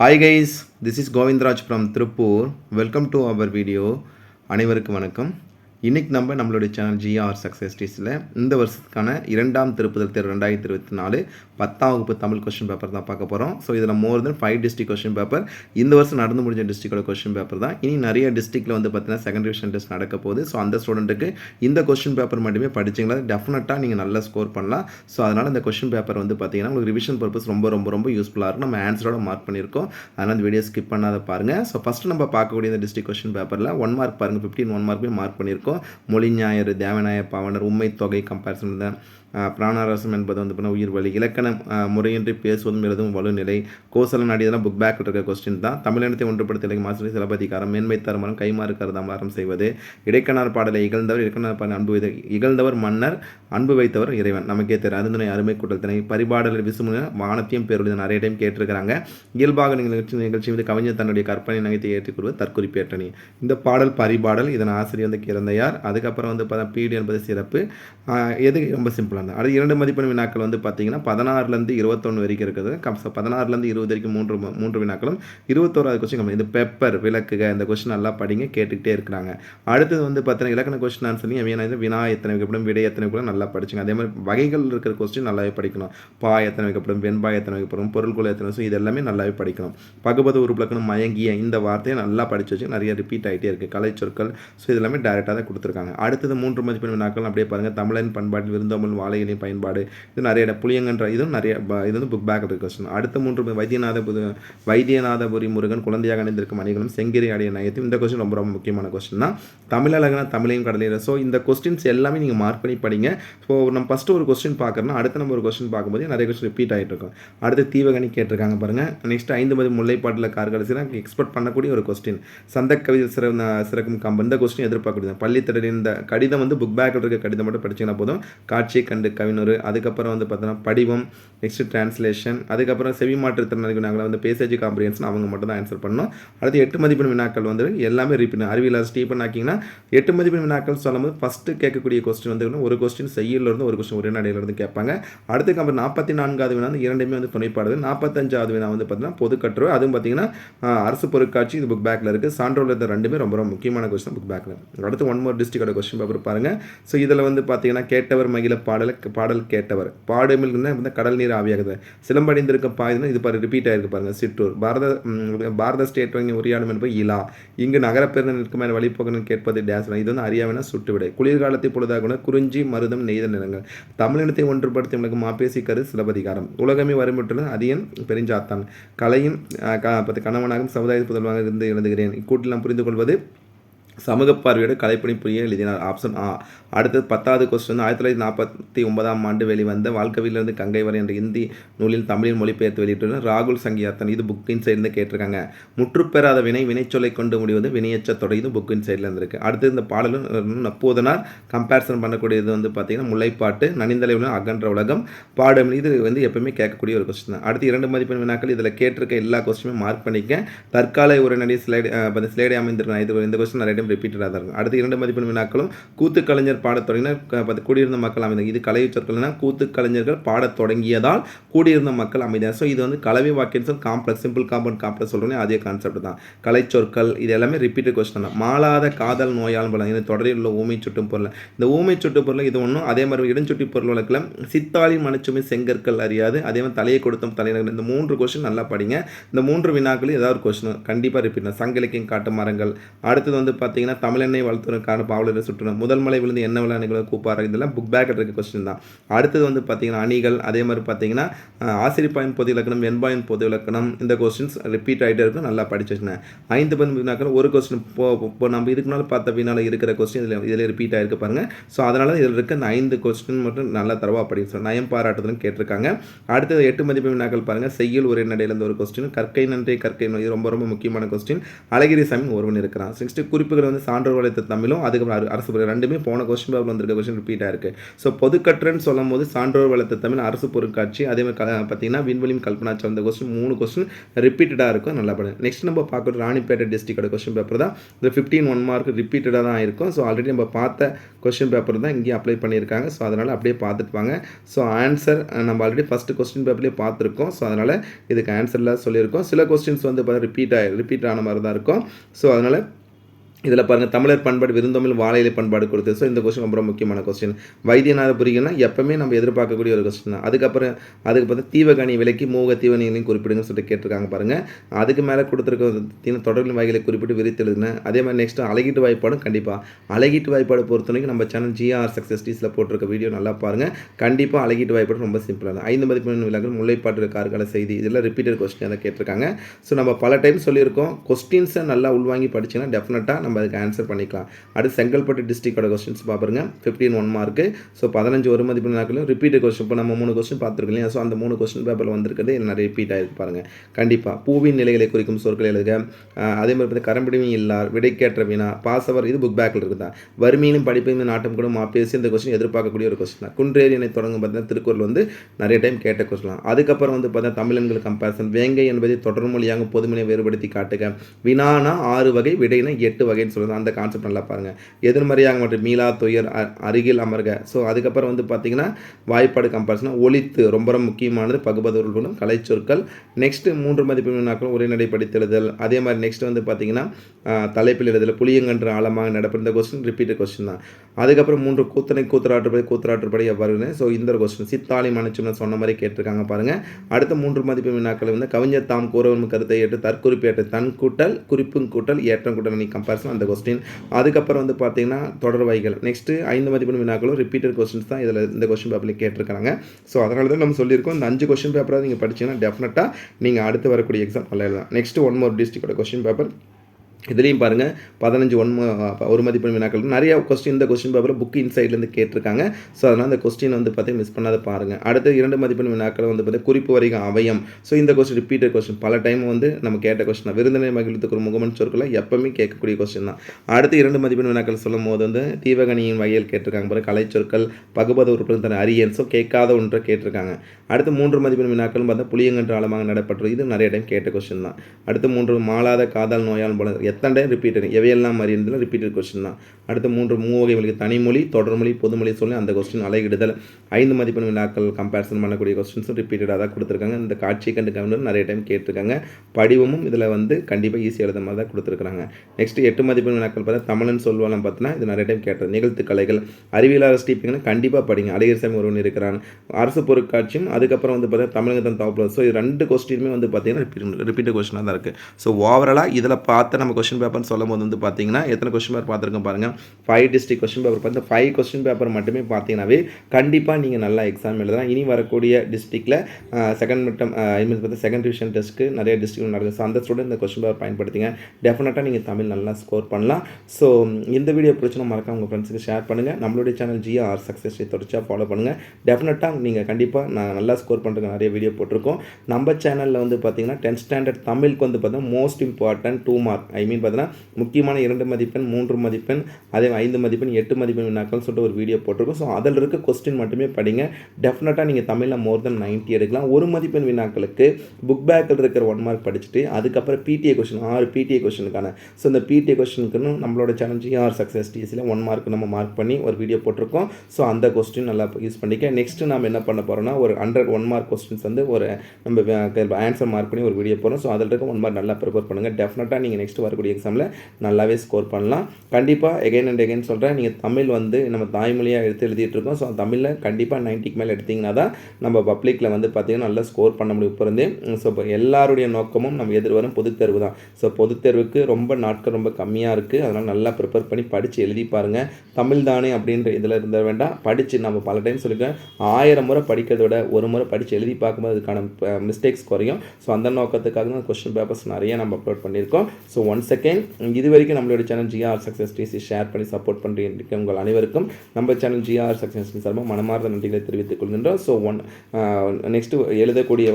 hi guys this is Govindaraj from Tiruppur welcome to our video அனைவருக்கும் வணக்கம் இன்றைக்கி நம்ம நம்மளுடைய சேனல் ஜிஆர் சக்ஸஸ் டீஸில் இந்த வருஷத்துக்கான இரண்டாம் திருப்புதல் தேர்வு ரெண்டாயிரத்தி இருபத்தி நாலு பத்தாம் வகுப்பு தமிழ் கொஸ்டின் பேப்பர் தான் பார்க்க போகிறோம் ஸோ இதில் more than five district question paper இந்த வருஷம் நடந்து முடிஞ்ச டிஸ்ட்ரிக்டோட கொஸ்டின் பேப்பர் தான். இனி நிறைய டிஸ்ட்ரிக்டில் வந்து பார்த்தீங்கன்னா செகண்ட் டிவிஷன் டெஸ்ட் நடக்க போகுது. ஸோ அந்த ஸ்டூடெண்ட்டுக்கு இந்த கொஸ்டின் பேப்பர் மட்டுமே படிச்சிங்களா? டெஃபினட்டாக நீங்கள் நல்லா ஸ்கோர் பண்ணலாம். ஸோ அதனால் இந்த கொஸ்டின் பேப்பர் வந்து பார்த்தீங்கன்னா உங்களுக்கு ரிவிஷன் பர்பஸ் ரொம்ப ரொம்ப ரொம்ப யூஸ்ஃபுல்லாக இருக்கும். நம்ம ஆன்சரோட மார்க் பண்ணியிருக்கோம். அதனால் இந்த வீடியோ ஸ்கிப் பண்ணாத பாருங்கள் ஸோ ஃபஸ்ட்டு நம்ம பார்க்கக்கூடிய இந்த டிஸ்ட்ரிக் கொஸ்டின் பேப்பரில் ஒன் மார்க் பாருங்கள் ஃபிஃப்டின் ஒன் மார்க்குமே மார்க் பண்ணியிருக்கோம். மொழி ஞாயிறு தேவநாய பாவனர் உண்மை தொகை கம்பேரிசன் தான் பிராணாரசம் என்பது வந்து பார்த்தீங்கன்னா உயிர் வழி இலக்கண முறையின்றி பேசுவதும் எழுதும் வலுநிலை. கோசல நாடி இதெல்லாம் புக் பேக் இருக்க கொஸ்டின் தான். தமிழினத்தை ஒன்றுபடுத்த இலக்கிய மாஸ்டர் சிலப்பதிகாரம் மேன்மை தரமரம் கைமாறு கருதாமரம் செய்வது. இடைக்கணார் பாடலை இகழ்ந்தவர் இடைக்கணார் பாடலை அன்பு வைத்த இகழ்ந்தவர் மன்னர் அன்பு வைத்தவர் இறைவன். நமக்கே தெரியும் அருந்தனை அருமை கூட்டத்தினை பரிபாடல் விசுமுன வானத்தையும் பேருடைய நிறைய டைம் கேட்டிருக்கிறாங்க. இயல்பாக நிகழ்ச்சி நிகழ்ச்சி மீது கவிஞர் தன்னுடைய கற்பனை நகைத்தை ஏற்றுக்கொள்வது தற்குறிப்பேற்றணி இந்த பாடல் பரிபாடல் இதன் ஆசிரியர் வந்து கிறந்தையார் அதுக்கப்புறம் வந்து பார்த்தா பீடு என்பது சிறப்பு. எது ரொம்ப சிம்பிள் சிம்பிளாக வந்து அடுத்து இரண்டு மதிப்பெண் வினாக்கள் வந்து பார்த்தீங்கன்னா பதினாறுலேருந்து இருபத்தொன்று வரைக்கும் இருக்குது. கம்சம் பதினாறுலேருந்து இருபது வரைக்கும் மூன்று மூன்று வினாக்களும் இருபத்தோராது கொஸ்டின் கம்மி இந்த பெப்பர் விளக்குக. இந்த கொஸ்டின் நல்லா படிங்க கேட்டுக்கிட்டே இருக்கிறாங்க. அடுத்தது வந்து பார்த்தீங்கன்னா இலக்கண கொஸ்டின் ஆன்சர் வீணா வினா எத்தனை வைக்கப்படும் விடை எத்தனை வைக்கப்படும் நல்லா படிச்சுங்க. அதே மாதிரி வகைகள் இருக்கிற கொஸ்டின் நல்லாவே படிக்கணும். பா எத்தனை வைக்கப்படும் வெண்பா எத்தனை வைக்கப்படும் பொருள்குள்ள எத்தனை வரும், இது எல்லாமே நல்லாவே படிக்கணும். பகுபத உருப்பலக்கணும் மயங்கிய இந்த வார்த்தையை நல்லா படிச்சு வச்சு நிறைய ரிப்பீட் ஆகிட்டே இருக்குது கலை சொற்கள் ஸோ இது எல்லாமே டேரெக்டாக தான் கொடுத்துருக்காங்க. அடுத்தது மூன்று மதிப்பெண் வினாக்கள் அப்படியே பாருங்கள் தமிழன் பண்பாட்டில் விருந்தோமல் ஆலைகளின் பயன்பாடு இது நிறைய இடம். புளியங்கன்ற இதுவும் நிறைய இது வந்து புக் பேக் கொஸ்டின் அடுத்த மூன்று ம- வைத்தியநாத புது வைத்தியநாதபுரி முருகன் குழந்தையாக அணிந்திருக்கும் அணிகளும் செங்கிரி அடைய நயத்தும் இந்த கொஸ்டின் ரொம்ப ரொம்ப முக்கியமான கொஸ்டின் தான். தமிழழகனா தமிழையும் கடலையில் ஸோ இந்த கொஸ்டின்ஸ் எல்லாமே நீங்கள் மார்க் பண்ணி படிங்க. ஸோ நம்ம ஃபஸ்ட்டு ஒரு கொஸ்டின் பார்க்குறோன்னா அடுத்த நம்ம ஒரு கொஸ்டின் பார்க்கும்போது நிறைய கொஸ்டின் ரிப்பீட் ஆகிட்டு இருக்கும். அடுத்து தீவகனி கேட்டிருக்காங்க பாருங்கள் நெக்ஸ்ட் ஐந்து மதி முல்லைப்பாட்டில் கார்கடைசியில் எக்ஸ்பெக்ட் பண்ணக்கூடிய ஒரு கொஸ்டின் சந்த கவிதை சிற சிறக்கும் கம்பன் இந்த கொஸ்டின் எதிர்பார்க்கக்கூடியது. பள்ளித்திடலின் இந்த கடிதம் வந்து புக் பேக்கில் இருக்க கடிதம் மட்டும் படிச்சீங்கன்னா போதும். காட்சியை கண்டு கவிஞர் அதுக்கப்புறம் வந்து பார்த்தோன்னா படிவம் நெக்ஸ்ட் டிரான்ஸ்லேஷன் அதுக்கப்புறம் செவி மாற்றுத்திறனாளி நாங்கள் வந்து பேசேஜ் காம்ப்ரிஹென்ஷன் அவங்க மட்டும் தான் ஆன்சர் பண்ணோம். அடுத்து எட்டு மதிப்பெண் வினாக்கள் வந்து எல்லாமே ரிப்பீட் அறிவியலாளர் ஸ்டீபன் ஆக்கிங்கன்னா எட்டு மதிப்பெண் வினாக்கள் சொல்லும்போது ஃபஸ்ட்டு கேட்கக்கூடிய கொஸ்டின் வந்து ஒரு கொஸ்டின் செய்யல இருந்து ஒரு கொஸ்டின் ஒரே நடையில இருந்து கேட்பாங்க. அடுத்துக்கு அப்புறம் நாற்பத்தி நான்காவது வினா வந்து இரண்டுமே வந்து துணைப்பாடுது. நாற்பத்தஞ்சாவது வினா வந்து பார்த்தீங்கன்னா பொதுக்கட்டுரை அதுவும் பார்த்தீங்கன்னா அரசு பொருட்காட்சி இது புக் பேக்கில் இருக்குது சான்றோர் இருந்த ரெண்டுமே ரொம்ப ரொம்ப முக்கியமான கொஸ்டின் புக் பேக்கில் அடுத்து ஒன் மோர் டிஸ்ட்ரிக்டோட கொஸ்டின் பேப்பர் பாருங்கள் ஸோ இதில் வந்து பார்த்தீங்கன்னா கேட்டவர் மகிழ பாடல் பாடல் கேட்டவர். பாடுமில்னா வந்து கடல் நீர் ஆவியாகுது. சிலம்படிந்திருக்க பாயுதுன்னா இது பாரு ரிப்பீட் ஆயிருக்கு பாருங்க சிற்றூர். பாரத பாரத ஸ்டேட் வங்கி உரையாடும் என்பது இலா. இங்கு நகரப்பெருந்த நிற்கும் வழிபோக்கணும் கேட்பது டேஸ் இது வந்து அறியாவினா சுட்டுவிடை. குளிர்காலத்தை பொழுதாக குறிஞ்சி மருதம் நெய்த நிலங்கள் தமிழினத்தை ஒன்றுபடுத்தி உலகம் மாப்பேசி கரு சிலபதிகாரம் உலகமே வரும்பட்டுள்ள அதியன் பெருஞ்சாத்தான். கலையும் கணவனாகவும் சமுதாய புதல்வாக இருந்து எழுதுகிறேன். இக்கூட்டில் நாம் புரிந்து கொள்வது சமூக பார்வையோட கலைப்பணி புரிய எழுதினார். ஆப்ஷன் ஆ அடுத்தது பத்தாவது கொஸ்டின் ஆயிரத்தி தொள்ளாயிரத்தி நாற்பத்தி ஒன்பதாம் ஆண்டு வெளிவந்த வாழ்க்கவிலிருந்து கங்கை வரை என்ற இந்தி நூலில் தமிழில் மொழிபெயர்த்து வெளியிட்டுள்ள ராகுல் சங்கியாத்தன் இது புக்கின் சைடுல கேட்டிருக்காங்க. முற்றுப்பெறாத வினை வினைச்சொல்லை கொண்டு முடிவது வினையச்ச தொடர். இது புக்கின் சைடில் இருந்திருக்கு. அடுத்து இந்த பாடலும் நப்போதனார். கம்பேரிசன் பண்ணக்கூடியது வந்து பார்த்தீங்கன்னா முல்லைப்பாட்டு நனிந்தலைவுடன் உலகம் அகன்ற உலகம் பாடம். இது வந்து எப்பவுமே கேட்கக்கூடிய ஒரு கொஸ்டின் தான். அடுத்து இரண்டு மதிப்பெண் வினாக்கள் இதில் கேட்டிருக்க எல்லா கொஸ்டினுமே மார்க் பண்ணிக்க. தற்கால உரைநடை ஸ்லைடு அஹ், ஸ்லைடை அமைந்திருக்க இது இந்த கொஸ்டின் நிறைய ரிப்பீட்டடாக தான் இருக்கும். அடுத்து இரண்டு மதிப்பெண் வினாக்களும் கூத்து கலைஞர் பாடத் தொடங்கினர் கூடியிருந்த மக்கள் அமைந்தாங்க இது கலை சொற்கள்னா கூத்து கலைஞர்கள் பாடத் தொடங்கியதால் கூடியிருந்த மக்கள் அமைதியாக ஸோ இது வந்து கலவை வாக்கியம் காம்ப்ளெக்ஸ் சிம்பிள் காம்பவுண்ட் காம்ப்ளெக்ஸ் சொல்கிறோன்னே அதே கான்செப்ட் தான். கலை சொற்கள் இது எல்லாமே ரிப்பீட்டட் கொஸ்டின் தான். மாலாத காதல் நோயால் பலம் இந்த தொடரில் உள்ள ஊமை சுட்டும் பொருள். இந்த ஊமை சுட்டு பொருள் இது ஒன்றும் அதே மாதிரி இடஞ்சுட்டி பொருள் வழக்கில் சித்தாளி மனுச்சுமை செங்கற்கள் அறியாது. அதே மாதிரி தலையை கொடுத்தும் தலைநகர். இந்த மூன்று கொஸ்டின் நல்லா படிங்க. இந்த மூன்று வினாக்களும் ஏதாவது ஒரு கொஸ்டின் கண்டிப்பாக ரிப்பீட் சங்கிலக்கியம் காட்டு மரங்கள். அடுத்தது வந்து பார்த்தீங்கன்னா பார்த்தீங்கன்னா தமிழெண்ணெய் வளர்த்துறதுக்கான பாவலரை சுற்றணும். முதல் மலை விழுந்து என்ன விளையாடுகளை கூப்பாரு? இதெல்லாம் புக் பேக் இருக்க கொஸ்டின் தான். அடுத்தது வந்து பார்த்தீங்கன்னா அணிகள் அதே மாதிரி பார்த்தீங்கன்னா அஹ், ஆசிரிப்பாயின் பொது இலக்கணம் வெண்பாயின் பொது இலக்கணம் இந்த கொஸ்டின்ஸ் ரிப்பீட் ஆகிட்டே இருக்கும். நல்லா படிச்சு வச்சுனேன் ஐந்து பதினாக்கள் ஒரு கொஸ்டின் இப்போ இப்போ நம்ம இதுக்கு முன்னால் பார்த்த பின்னால் இருக்கிற கொஸ்டின் இதில் இதில் ரிப்பீட் ஆகிருக்கு பாருங்கள் ஸோ அதனால இதில் இருக்க இந்த ஐந்து கொஸ்டின் மட்டும் நல்லா தரவா படிங்க சார். நயம் பாராட்டுதலும் கேட்டிருக்காங்க. அடுத்தது எட்டு மதிப்பு வினாக்கள் பாருங்கள் செய்யல் ஒரு நடையிலேருந்து ஒரு கொஸ்டின் கற்கை நன்றி கற்கை ரொம்ப ரொம்ப முக்கியமான கொஸ்டின் அழகிரி சாமி ஒருவன் இருக்கிறான். நெக்ஸ்ட் குறிப்புகள் வந்து சான்றோர் வளைத்த தமிழும் அதுக்கப்புறம் அரசு பொருள் ரெண்டுமே போன கொஸ்டின் பேப்பர் வந்திருக்க கொஸ்டின் ரிப்பீட் இருக்குது ஸோ பொதுக்கற்றன்னு சொல்லும் போது சான்றோர் வளர்த்த தமிழ் அரசு பொருட்காட்சி அதே மாதிரி பார்த்தீங்கன்னா விண்வெளியும் கல்பனா சார்ந்த கொஸ்டின் மூணு கொஸ்டின் ரிப்பீட்டடாக இருக்கும். நல்லா பண்ணுங்க நெக்ஸ்ட் நம்ம பார்க்குறது ராணிப்பேட்டை டிஸ்ட்ரிக்டோட கொஸ்டின் பேப்பர் தான். இந்த ஃபிஃப்டீன் ஒன் மார்க் ரிப்பீட்டடாக தான் இருக்கும். ஸோ ஆல்ரெடி நம்ம பார்த்த கொஸ்டின் பேப்பர் தான் இங்கேயும் அப்ளை பண்ணியிருக்காங்க. ஸோ அதனால் அப்படியே பார்த்துட்டுவாங்க ஸோ ஆன்சர் நம்ம ஆல்ரெடி ஃபஸ்ட்டு கொஸ்டின் பேப்பர்லேயே பார்த்துருக்கோம். ஸோ அதனால் இதுக்கு ஆன்சரில் சொல்லியிருக்கோம். சில கொஸ்டின்ஸ் வந்து பார்த்தா ரிப்பீட் ஆகி ரிப்பீட் ஆன மாதிரி தான் இருக்கும். ஸோ அதனால் இதில் பாருங்கள் தமிழர் பண்பாடு விருந்தமிழ் வாழையிலை பண்பாடு கொடுத்து ஸோ இந்த கொஸ்டின் ரொம்ப முக்கியமான கொஸ்டின் வைத்தியநாத புரிகள்னா எப்பவுமே நம்ம எதிர்பார்க்கக்கூடிய ஒரு கொஸ்டின் தான். அதுக்கப்புறம் அதுக்கு பார்த்தா தீவகாணி விலைக்கு மூக தீவனிகளையும் குறிப்பிடுங்கன்னு சொல்லிட்டு கேட்டிருக்காங்க பாருங்கள் அதுக்கு மேலே கொடுத்துருக்க தீன தொடர்பின் வகைகளை குறிப்பிட்டு விரித்தெழுதுன அதே மாதிரி நெக்ஸ்ட் அழகீட்டு வாய்ப்பாடும் கண்டிப்பாக அழகீட்டு வாய்ப்பாடு பொறுத்த வரைக்கும் நம்ம சேனல் ஜிஆர் சக்ஸஸ் டீஸில் போட்டிருக்க வீடியோ நல்லா பாருங்கள் கண்டிப்பாக அழகீட்டு வாய்ப்பாடு ரொம்ப சிம்பிளாக ஐந்து மதிப்பெண் விலங்கு முல்லைப்பாட்டு கார்கால செய்தி இதெல்லாம் ரிப்பீட்டட் கொஸ்டின் அதை கேட்டிருக்காங்க. ஸோ நம்ம பல டைம் சொல்லியிருக்கோம். கொஸ்டின்ஸை நல்லா உள்வாங்கி படிச்சுன்னா டெஃபினட்டாக நம்ம அதுக்கு ஆன்சர் பண்ணிக்கலாம். அடுத்து செங்கல்பட்டு டிஸ்ட்ரிக்டோட கொஸ்டின்ஸ் பாருங்க. ஃபிஃப்டின் ஒன் மார்க்கு ஸோ பதினஞ்சு ஒரு மதிப்பு நாட்களும் ரிப்பீட் கொஸ்டின் இப்போ நம்ம மூணு கொஸ்டின் பார்த்துருக்கோம் இல்லையா? ஸோ அந்த மூணு கொஸ்டின் பேப்பரில் வந்திருக்கிறது என்ன ரிப்பீட் ஆகிருக்கு பாருங்கள் கண்டிப்பாக பூவின் நிலைகளை குறிக்கும் சொற்களை எழுதுக. அதே மாதிரி பார்த்து கரம்பிடிமை இல்லார் விடைக்கேற்ற வினா பாசவர் இது புக் பேக்கில் இருக்குதா? வறுமையிலும் படிப்பையும் நாட்டம் கூட மாப்பேசி இந்த கொஸ்டின் எதிர்பார்க்கக்கூடிய ஒரு கொஸ்டின் தான். குன்றேரியனை தொடங்கும் பார்த்தீங்கன்னா திருக்குறள் வந்து நிறைய டைம் கேட்ட கொஸ்டின் அதுக்கப்புறம் வந்து பார்த்தீங்கன்னா தமிழன்கள் கம்பேரிசன் வேங்கை என்பதை தொடர்மொழியாக பொதுமொழியை வேறுபடுத்தி காட்டுக. வினானா ஆறு வகை விடைனா எட்டு வகை. வகைன்னு சொல்லுங்கள் அந்த கான்செப்ட் நல்லா பாருங்க. எதிர்மறையாக மற்றும் மீளா துயர் அருகில் அமர்க. ஸோ அதுக்கப்புறம் வந்து பார்த்தீங்கன்னா வாய்ப்பாடு கம்பேரிசன் ஒழித்து ரொம்ப ரொம்ப முக்கியமானது பகுபதொருளும் கலைச்சொற்கள். நெக்ஸ்ட் மூன்று மதிப்பு மீனாக்களும் உரைநடை படித்தெழுதல். அதே மாதிரி நெக்ஸ்ட் வந்து பார்த்தீங்கன்னா தலைப்பில் எழுதல் புளியங்கன்று ஆழமாக நடப்பு இந்த கொஸ்டின் ரிப்பீட்டட் கொஸ்டின் தான். அதுக்கப்புறம் மூன்று கூத்தனை கூத்தராற்றுப்படை கூத்தராற்றுப்படை எவ்வாறுன்னு. ஸோ இந்த ஒரு கொஸ்டின் சித்தாளி மனுச்சம்னு சொன்ன மாதிரி கேட்டிருக்காங்க பாருங்க. அடுத்த மூன்று மதிப்பு வினாக்கள் வந்து கவிஞர் தாம் கூறவரும் கருத்தை ஏற்று தற்குறிப்பு ஏற்று தன் கூட்டல் குறிப்பும் கூட்டல் ஏற்றம் கூட்டல் நீ கம்பேரிசன் அந்த கொஸ்டின் அதுக்கப்புறம் வந்து பார்த்தீங்கன்னா தொடர் வைகள் நெக்ஸ்ட் ஐந்து மதிப்பெண் வினாக்களும் ரிப்பீட்டட் கொஸ்டின்ஸ் தான் இதில் இந்த கொஸ்டின் பேப்பரில் கேட்டிருக்காங்க ஸோ அதனால தான் நம்ம சொல்லியிருக்கோம். இந்த அஞ்சு கொஸ்டின் பேப்பராக நீங்கள் படிச்சீங்கன்னா டெஃபினட்டாக நீங்கள் அடுத்து வரக்கூடிய எக்ஸாம் நல்லா எழுதலாம் நெக்ஸ்ட் ஒன் மோர் டிஸ்ட்ரிக்டோட கொஸ்டின் பேப்பர் இதுலேயும் பாருங்கள் பதினஞ்சு ஒன் ஒரு மதிப்பெண் வினாக்கள். நிறைய கொஸ்டின் இந்த கொஸ்டின் பேப்பரில் புக் இன்சைட்லேருந்து கேட்டிருக்காங்க. ஸோ அதனால் அந்த கொஸ்டின் வந்து பார்த்தீங்கன்னா மிஸ் பண்ணாத பாருங்கள் அடுத்து இரண்டு மதிப்பெண் வினாக்கள் வந்து பார்த்தீங்கன்னா குறிப்பு வரைக்கும் அவயம். ஸோ இந்த கொஸ்டின் ரிப்பீட்டட் கொஸ்டின் பல டைம் வந்து நம்ம கேட்ட கொஸ்டின் தான். விருந்தினை மகிழ்த்துக்கு ஒரு முகமன் சொற்களை எப்பவுமே கேட்கக்கூடிய கொஸ்டின் தான். அடுத்து இரண்டு மதிப்பெண் வினாக்கள் சொல்லும் போது வந்து தீவகணியின் வகையில் கேட்டிருக்காங்க பாருங்க. கலைச்சொற்கள் பகுபத உறுப்பினர் தன் அரியன். ஸோ கேட்காத ஒன்றை கேட்டிருக்காங்க. அடுத்து மூன்று மதிப்பெண் வினாக்களும் பார்த்தா புளியங்கன்று ஆழமாக நடைபெற்றது. இது நிறைய டைம் கேட்ட கொஸ்டின் தான். அடுத்து மூன்று மாலாத காதல் நோயால் போல எத்தனை டைம் ரிப்பீட்டட் எவையெல்லாம் அறிந்ததில் ரிப்பீட்டட் கொஸ்டின் தான். அடுத்து மூன்று மூவகைகளுக்கு தனிமொழி தொடர்மொழி பொதுமொழி சொல்லி அந்த கொஸ்டின் அலையிடுதல். ஐந்து மதிப்பெண் வினாக்கள் கம்பேரிசன் பண்ணக்கூடிய கொஸ்டின்ஸும் ரிப்பீட்டடாக தான் கொடுத்துருக்காங்க. இந்த காட்சியை கண்டு கவனம் நிறைய டைம் கேட்டிருக்காங்க. படிவமும் இதில் வந்து கண்டிப்பாக ஈஸியாக எழுத மாதிரி தான் கொடுத்துருக்காங்க நெக்ஸ்ட் எட்டு மதிப்பெண் வினாக்கள் பார்த்தா தமிழன் சொல்வாலாம் பார்த்தீங்கன்னா இது நிறைய டைம் கேட்டது நிகழ்த்து கலைகள். அறிவியலாளர் ஸ்டீப்பிங்னா கண்டிப்பாக படிங்க. அழகிரிசாமி ஒருவன் இருக்கிறான். அரசு பொருட்காட்சியும் அதுக்கப்புறம் வந்து பார்த்தீங்கன்னா தமிழகத்தன் தாப்பில் ஸோ இது ரெண்டு கொஸ்டினுமே வந்து பார்த்தீங்கன்னா ரிப்பீட்டட் கொஸ்டினாக தான் இருக்குது ஸோ ஓவராலாக இதில் பார்த்து நம்ம கொஸ்டின் பேப்பர்னு சொல்லும் போது வந்து பார்த்தீங்கன்னா எத்தனை கொஸ்டின் பேப்பர் பார்த்துருக்கோம் பாருங்கள் ஃபைவ் டிஸ்ட்ரிக் கொஸ்டின் பேப்பர் பார்த்து ஃபைவ் கொஸ்டின் பேப்பர் மட்டுமே பார்த்தீங்கன்னாவே கண்டிப்பாக நீங்கள் நல்லா எக்ஸாம் எழுதலாம். இனி வரக்கூடிய டிஸ்ட்ரிக்டில் செகண்ட் மிட்டம் ஐ மீன் பார்த்து செகண்ட் டிவிஷன் டெஸ்ட்டுக்கு நிறைய டிஸ்ட்ரிக்ட் நடக்குது. ஸோ அந்த ஸ்டூடெண்ட் இந்த கொஸ்டின் பேப்பர் பயன்படுத்திங்க. டெஃபினட்டாக நீங்கள் தமிழ் நல்லா ஸ்கோர் பண்ணலாம். ஸோ இந்த வீடியோ பிரச்சனை மறக்காம உங்கள் ஃப்ரெண்ட்ஸுக்கு ஷேர் பண்ணுங்கள் நம்மளுடைய சேனல் ஜிஆர் சக்ஸஸ் தொடர்ச்சியாக ஃபாலோ பண்ணுங்கள் டெஃபினட்டாக நீங்கள் கண்டிப்பாக நான் நல்லா ஸ்கோர் பண்ணுறதுக்கு நிறைய வீடியோ போட்டிருக்கோம். நம்ம சேனலில் வந்து பார்த்தீங்கன்னா டென்த் ஸ்டாண்டர்ட் தமிழுக்கு வந்து பார்த்தீங்கன்னா most important two mark I mean பார்த்தீங்கன்னா முக்கியமான இரண்டு மதிப்பெண் மூன்று மதிப்பெண் அதே ஐந்து மதிப்பெண் எட்டு மதிப்பெண் வினாக்கள்னு சொல்லிட்டு ஒரு வீடியோ போட்டிருக்கோம். ஸோ அதில் இருக்க கொஸ்டின் மட்டுமே படிங்க. டெஃபினட்டாக நீங்கள் தமிழில் மோர் தென் 90 எடுக்கலாம். ஒரு மதிப்பெண் வினாக்களுக்கு புக் பேக்கில் இருக்கிற ஒன் மார்க் படிச்சுட்டு அதுக்கப்புறம் பிடிஏ கொஸ்டின் ஆறு பிடிஏ கொஸ்டினுக்கான ஸோ இந்த பிடிஏ கொஸ்டினுக்குன்னு நம்மளோட சேனல் ஜிஆர் சக்ஸஸ் டிஎஸ்சியில் ஒன் மார்க் நம்ம மார்க் பண்ணி ஒரு வீடியோ போட்டிருக்கோம். ஸோ அந்த கொஸ்டின் நல்லா யூஸ் பண்ணிக்க. நெக்ஸ்ட் நம்ம என்ன பண்ண போகிறோம்னா ஒரு ஹண்ட்ரட் ஒன் மார்க் கொஸ்டின்ஸ் வந்து ஒரு நம்ம ஆன்சர் மார்க் பண்ணி ஒரு வீடியோ போகிறோம் ஸோ அதில் இருக்க ஒன் மார்க் நல்லா ப்ரிப்பேர் பண்ணுங்கள் டெஃபினட்டாக நீங்கள் நெக்ஸ்ட் வரக்கூடிய எக்ஸாமில் நல்லாவே ஸ்கோர் பண்ணலாம். கண்டிப்பாக எகைன் அண்ட் எகைன் சொல்கிறேன் நீங்கள் தமிழ் வந்து நம்ம தாய்மொழியாக எடுத்து எழுதிட்டு இருக்கோம். ஸோ தமிழில் கண்டிப்பாக நைன்ட்டிக்கு மேலே எடுத்திங்கன்னா தான் நம்ம பப்ளிக்கில் வந்து பார்த்தீங்கன்னா நல்லா ஸ்கோர் பண்ண முடியும். இப்போ இருந்தே ஸோ இப்போ எல்லாருடைய நோக்கமும் நம்ம எதிர்வரும் பொதுத் தேர்வு தான். ஸோ பொதுத் தேர்வுக்கு ரொம்ப நாட்கள் ரொம்ப கம்மியாக இருக்குது அதனால் நல்லா ப்ரிப்பேர் பண்ணி படித்து எழுதி பாருங்கள் தமிழ் தானே அப்படின்ற இதில் இருந்த வேண்டாம். படித்து நம்ம பல டைம் சொல்லியிருக்கேன் ஆயிரம் முறை படிக்கிறத விட ஒரு முறை படித்து எழுதி பார்க்கும்போது அதுக்கான மிஸ்டேக்ஸ் குறையும். ஸோ அந்த நோக்கத்துக்காக தான் கொஸ்டின் பேப்பர்ஸ் நிறைய நம்ம அப்லோட் பண்ணியிருக்கோம். ஸோ ஒன்ஸ் செகண்ட் இது வரைக்கும் நம்மளோட channel GR success DC share பண்ணி சப்போர்ட் பண்ணுறீங்க உங்கள் அனைவருக்கும் நம்ம சேனல் ஜிஆர் சக்ஸஸ் சார்பாக மனமார்ந்த நன்றிகளை தெரிவித்துக் கொள்கின்றோம். ஸோ ஒன் நெக்ஸ்ட் எழுதக்கூடிய